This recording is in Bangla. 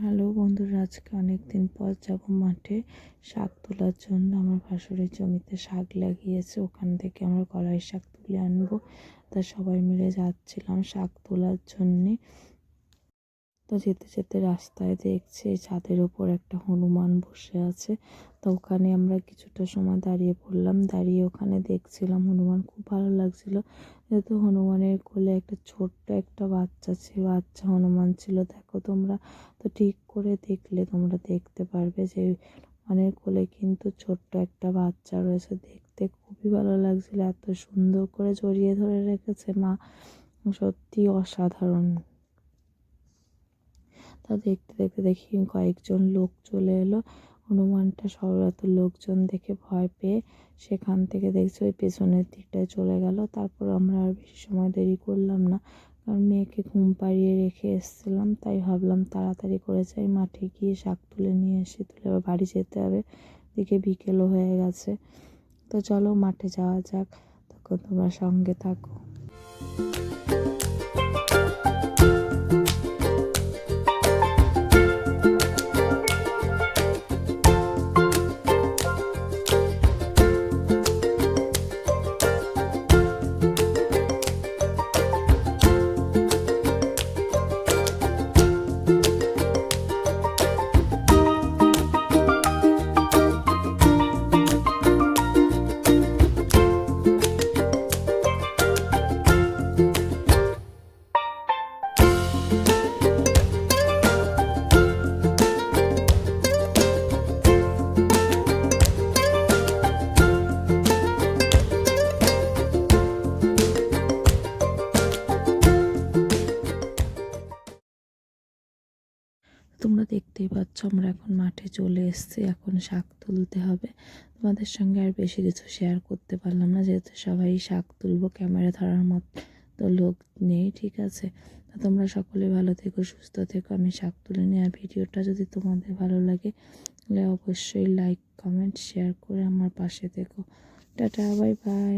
হ্যালো বন্ধুরা, আজকে অনেকদিন পর যাব মাঠে। শাক তোলার জন্য আমার ভাসুরের জমিতে শাক লাগিয়েছে, ওখান থেকে আমরা কলাই শাক তুলে আনব। তা সবাই মিলে যাচ্ছিলাম শাক তোলার জন্যে। তো যেতে যেতে রাস্তায় দেখছে ছাদের ওপর একটা হনুমান বসে আছে। তো ওখানে আমরা কিছুটা সময় দাঁড়িয়ে পড়লাম। দাঁড়িয়ে ওখানে দেখছিলাম হনুমান, খুব ভালো লাগছিল। যেহেতু হনুমানের কোলে একটা ছোট্ট একটা বাচ্চা ছিল, বাচ্চা হনুমান ছিল, দেখো তোমরা। তো ঠিক করে দেখলে তোমরা দেখতে পারবে যে হনুমানের কোলে কিন্তু ছোট্ট একটা বাচ্চা রয়েছে। দেখতে খুবই ভালো লাগছিল। এত সুন্দর করে জড়িয়ে ধরে রেখেছে মা। সত্যি অসাধারণ। তা দেখতে দেখতে দেখি কয়েকজন লোক চলে এলো। হনুমানটা সব লোকজন দেখে ভয় পেয়ে সেখান থেকে দেখছি ওই পেছনের দিকটায় চলে গেল। তারপর আমরা আর বেশি সময় দেরি করলাম না, কারণ মেয়েকে ঘুম পাড়িয়ে রেখে এসেছিলাম। তাই ভাবলাম তাড়াতাড়ি করে যাই, মাঠে গিয়ে শাক তুলে নিয়ে এসে তুলে আবার বাড়ি যেতে হবে। দিকে বিকেলও হয়ে গেছে। তো চলো মাঠে যাওয়া যাক। তখন তোমরা সঙ্গে থাকো। তোমরা দেখতেই পাচ্ছ, আমরা এখন মাঠে চলে এসেছি, এখন শাক তুলতে হবে। তোমাদের সঙ্গে আর বেশি কিছু শেয়ার করতে পারলাম না, যেহেতু সবাই শাক তুলবো ক্যামেরা ধরার মতো লোক নেই, ঠিক আছে? তোমরা সকলে ভালো থেকো, সুস্থ থেকো। আমি শাক তুলে নিয়ে আর ভিডিওটা যদি তোমাদের ভালো লাগে, তাহলে অবশ্যই লাইক কমেন্ট শেয়ার করে আমার পাশে থেকো। Tata bye bye